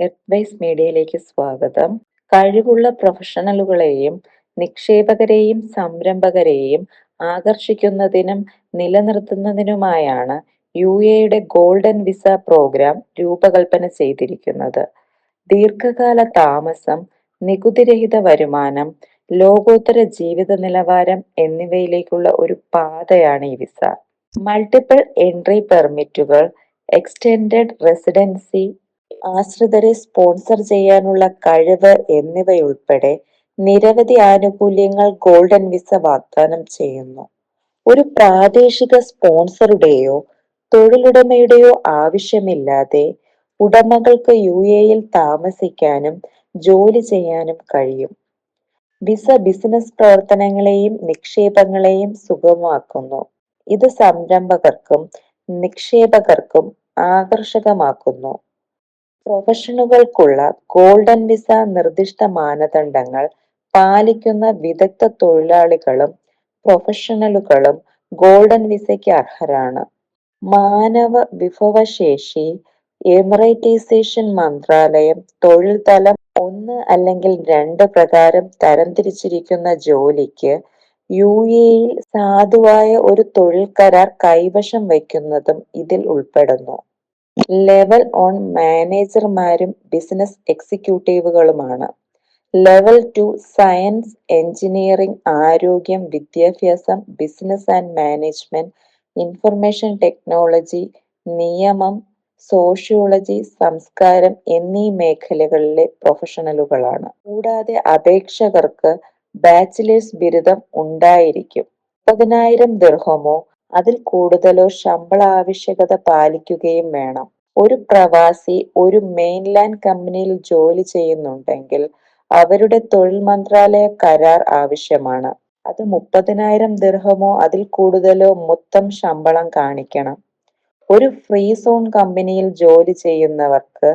Earth മീഡിയയിലേക്ക് സ്വാഗതം. കഴിവുള്ള പ്രൊഫഷണലുകളെയും നിക്ഷേപകരെയും സംരംഭകരെയും ആകർഷിക്കുന്നതിനും നിലനിർത്തുന്നതിനുമായാണ് യു എയുടെ ഗോൾഡൻ വിസ പ്രോഗ്രാം രൂപകൽപ്പന ചെയ്തിരിക്കുന്നത്. ദീർഘകാല താമസം നികുതിരഹിത വരുമാനം ലോകോത്തര ജീവിത നിലവാരം എന്നിവയിലേക്കുള്ള ഒരു പാതയാണ് ഈ വിസ മൾട്ടിപ്പിൾ എൻട്രി പെർമിറ്റുകൾ എക്സ്റ്റെൻഡഡ് റെസിഡൻസി ആശ്രിതരെ സ്പോൺസർ ചെയ്യാനുള്ള കഴിവ് എന്നിവയുൾപ്പെടെ നിരവധി ആനുകൂല്യങ്ങൾ ഗോൾഡൻ വിസ വാഗ്ദാനം ചെയ്യുന്നു. ഒരു പ്രാദേശിക സ്പോൺസറുടെയോ തൊഴിലുടമയുടെയോ ആവശ്യമില്ലാതെ ഉടമകൾക്ക് യു എയിൽ താമസിക്കാനും ജോലി ചെയ്യാനും കഴിയും. വിസ ബിസിനസ് പ്രവർത്തനങ്ങളെയും നിക്ഷേപങ്ങളെയും സുഗമമാക്കുന്നു. ഇത് സംരംഭകർക്കും നിക്ഷേപകർക്കും ആകർഷകമാക്കുന്നു. പ്രൊഫഷനുകൾക്കുള്ള ഗോൾഡൻ വിസ നിർദ്ദിഷ്ട മാനദണ്ഡങ്ങൾ പാലിക്കുന്ന വിദഗ്ധ തൊഴിലാളികളും പ്രൊഫഷണലുകളും ഗോൾഡൻ വിസയ്ക്ക് അർഹരാണ്. മാനവ വിഭവശേഷി എമറൈറ്റൈസേഷൻ മന്ത്രാലയം തൊഴിൽ തലം ഒന്ന് അല്ലെങ്കിൽ രണ്ട് പ്രകാരം തരംതിരിച്ചിരിക്കുന്ന ജോലിക്ക് യു എയിൽ സാധുവായ ഒരു തൊഴിൽ കരാർ കൈവശം വയ്ക്കുന്നതും ഇതിൽ ഉൾപ്പെടുന്നു. ലെവൽ ഓൺ മാനേജർമാരും ബിസിനസ് എക്സിക്യൂട്ടീവുകളുമാണ്. ലെവൽ ടു സയൻസ് എഞ്ചിനീയറിംഗ് ആരോഗ്യം വിദ്യാഭ്യാസം business and management information technology നിയമം സോഷ്യോളജി സംസ്കാരം എന്നീ മേഖലകളിലെ പ്രൊഫഷണലുകളാണ്. കൂടാതെ അപേക്ഷകർക്ക് ബാച്ചിലേഴ്സ് ബിരുദം ഉണ്ടായിരിക്കും. മുപ്പതിനായിരം ദീർഘമോ അതിൽ കൂടുതലോ ശമ്പള ആവശ്യകത പാലിക്കുകയും വേണം. ഒരു പ്രവാസി ഒരു മെയിൻലാൻഡ് കമ്പനിയിൽ ജോലി ചെയ്യുന്നുണ്ടെങ്കിൽ അവരുടെ തൊഴിൽ മന്ത്രാലയ കരാർ ആവശ്യമാണ്. അത് മുപ്പതിനായിരം ദീർഘമോ അതിൽ കൂടുതലോ മൊത്തം ശമ്പളം കാണിക്കണം. ഒരു ഫ്രീ സോൺ കമ്പനിയിൽ ജോലി ചെയ്യുന്നവർക്ക്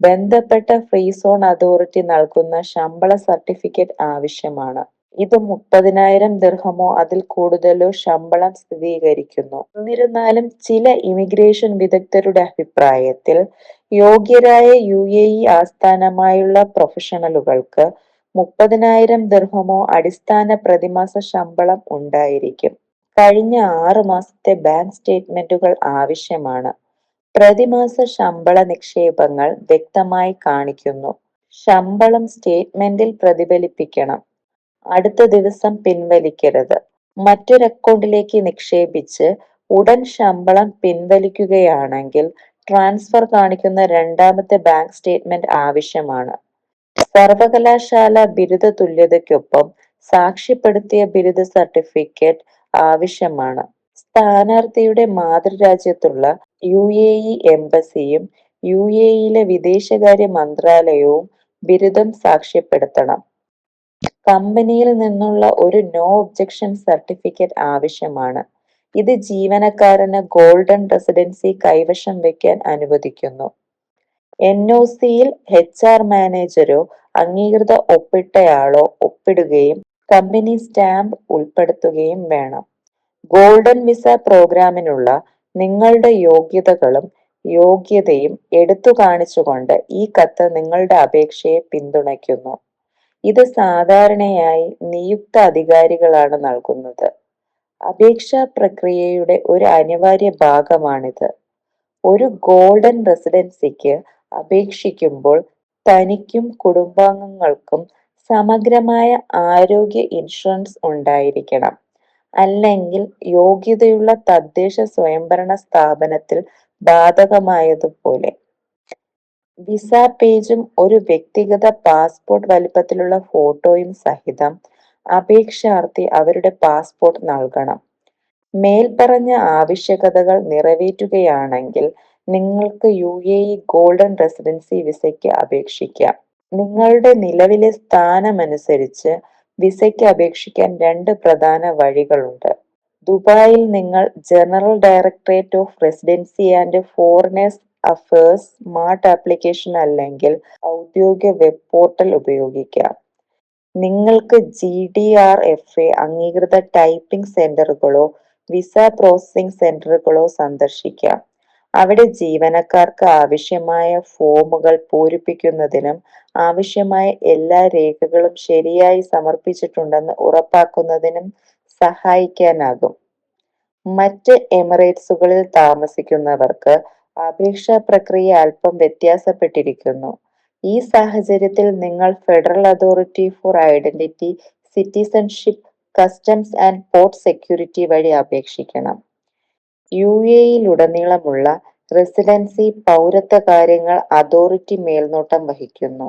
ബന്ധപ്പെട്ട ഫ്രീ സോൺ അതോറിറ്റി നൽകുന്ന ശമ്പള സർട്ടിഫിക്കറ്റ് ആവശ്യമാണ്. ഇത് മുപ്പതിനായിരം ദർഹമോ അതിൽ കൂടുതലോ ശമ്പളം സ്ഥിരീകരിക്കുന്നു. എന്നിരുന്നാലും ചില ഇമിഗ്രേഷൻ വിദഗ്ധരുടെ അഭിപ്രായത്തിൽ യോഗ്യരായ യു എ ഇ ആസ്ഥാനമായുള്ള പ്രൊഫഷണലുകൾക്ക് മുപ്പതിനായിരം ദർഹമോ അടിസ്ഥാന പ്രതിമാസ ശമ്പളം ഉണ്ടായിരിക്കും. കഴിഞ്ഞ ആറ് മാസത്തെ ബാങ്ക് സ്റ്റേറ്റ്മെന്റുകൾ ആവശ്യമാണ്. പ്രതിമാസ ശമ്പള നിക്ഷേപങ്ങൾ വ്യക്തമായി കാണിക്കുന്നു. ശമ്പളം സ്റ്റേറ്റ്മെന്റിൽ പ്രതിഫലിപ്പിക്കണം. അടുത്ത ദിവസം പിൻവലിക്കരുത്. മറ്റൊരു അക്കൗണ്ടിലേക്ക് നിക്ഷേപിച്ച് ഉടൻ ശമ്പളം പിൻവലിക്കുകയാണെങ്കിൽ ട്രാൻസ്ഫർ കാണിക്കുന്ന രണ്ടാമത്തെ ബാങ്ക് സ്റ്റേറ്റ്മെന്റ് ആവശ്യമാണ്. സർവകലാശാല ബിരുദ തുല്യതയ്ക്കൊപ്പം സാക്ഷ്യപ്പെടുത്തിയ ബിരുദ സർട്ടിഫിക്കറ്റ് ആവശ്യമാണ്. സ്ഥാനാർത്ഥിയുടെ മാതൃരാജ്യത്തുള്ള യു എ ഇ എംബസിയും യു എ ഇയിലെ വിദേശകാര്യ മന്ത്രാലയവും ബിരുദം സാക്ഷ്യപ്പെടുത്തണം. കമ്പനിയിൽ നിന്നുള്ള ഒരു നോ ഒബ്ജക്ഷൻ സർട്ടിഫിക്കറ്റ് ആവശ്യമാണ്. ഇത് ജീവനക്കാരന് ഗോൾഡൻ റെസിഡൻസി കൈവശം വെക്കാൻ അനുവദിക്കുന്നു. എൻ ഒ സിയിൽ എച്ച് ആർ മാനേജരോ അംഗീകൃത ഒപ്പിട്ടയാളോ ഒപ്പിടുകയും കമ്പനി സ്റ്റാമ്പ് ഉൾപ്പെടുത്തുകയും വേണം. ഗോൾഡൻ വിസ പ്രോഗ്രാമിനുള്ള നിങ്ങളുടെ യോഗ്യതകളും യോഗ്യതയും എടുത്തു കാണിച്ചുകൊണ്ട് ഈ കത്ത് നിങ്ങളുടെ അപേക്ഷയെ പിന്തുണയ്ക്കുന്നു. ഇത് സാധാരണയായി നിയുക്ത അധികാരികളാണ് നൽകുന്നത്. അപേക്ഷാ പ്രക്രിയയുടെ ഒരു അനിവാര്യ ഭാഗമാണിത്. ഒരു ഗോൾഡൻ റെസിഡൻസിക്ക് അപേക്ഷിക്കുമ്പോൾ തനിക്കും കുടുംബാംഗങ്ങൾക്കും സമഗ്രമായ ആരോഗ്യ ഇൻഷുറൻസ് ഉണ്ടായിരിക്കണം. അല്ലെങ്കിൽ യോഗ്യതയുള്ള തദ്ദേശ സ്വയംഭരണ സ്ഥാപനത്തിൽ ബാധകമായതുപോലെ. വിസ പേജും ഒരു വ്യക്തിഗത പാസ്പോർട്ട് വലിപ്പത്തിലുള്ള ഫോട്ടോയും സഹിതം അപേക്ഷാർത്ഥി അവരുടെ പാസ്പോർട്ട് നൽകണം. മേൽപ്പറഞ്ഞ ആവശ്യകതകൾ നിറവേറ്റുകയാണെങ്കിൽ നിങ്ങൾക്ക് U A E golden residency വിസയ്ക്ക് അപേക്ഷിക്കാം. നിങ്ങളുടെ നിലവിലെ സ്ഥാനമനുസരിച്ച് വിസയ്ക്ക് അപേക്ഷിക്കാൻ രണ്ട് പ്രധാന വഴികളുണ്ട്. ദുബായിൽ നിങ്ങൾ general directorate of residency and foreigners affairs smart application അല്ലെങ്കിൽ ഔദ്യോഗിക വെബ് പോർട്ടൽ ഉപയോഗിക്കാം നിങ്ങൾക്ക് G D R F A അംഗീകൃത ടൈപ്പിംഗ് സെന്ററുകളോ വിസ പ്രോസസ്സിംഗ് സെന്ററുകളോ സന്ദർശിക്കാം. അവിടെ ജീവനക്കാർക്ക് ആവശ്യമായ ഫോമുകൾ പൂരിപ്പിക്കുന്നതിനും ആവശ്യമായ എല്ലാ രേഖകളും ശരിയായി സമർപ്പിച്ചിട്ടുണ്ടെന്ന് ഉറപ്പാക്കുന്നതിനും സഹായിക്കാനാകും. മറ്റ് എമിറേറ്റ്സുകളിൽ താമസിക്കുന്നവർക്ക് അപേക്ഷാ പ്രക്രിയ അല്പം വ്യത്യാസപ്പെട്ടിരിക്കുന്നു. ഈ സാഹചര്യത്തിൽ നിങ്ങൾ federal authority for identity citizenship customs and port security വഴി അപേക്ഷിക്കണം. യു എയിലുടനീളമുള്ള റെസിഡൻസി പൗരത്വ കാര്യങ്ങൾ അതോറിറ്റി മേൽനോട്ടം വഹിക്കുന്നു.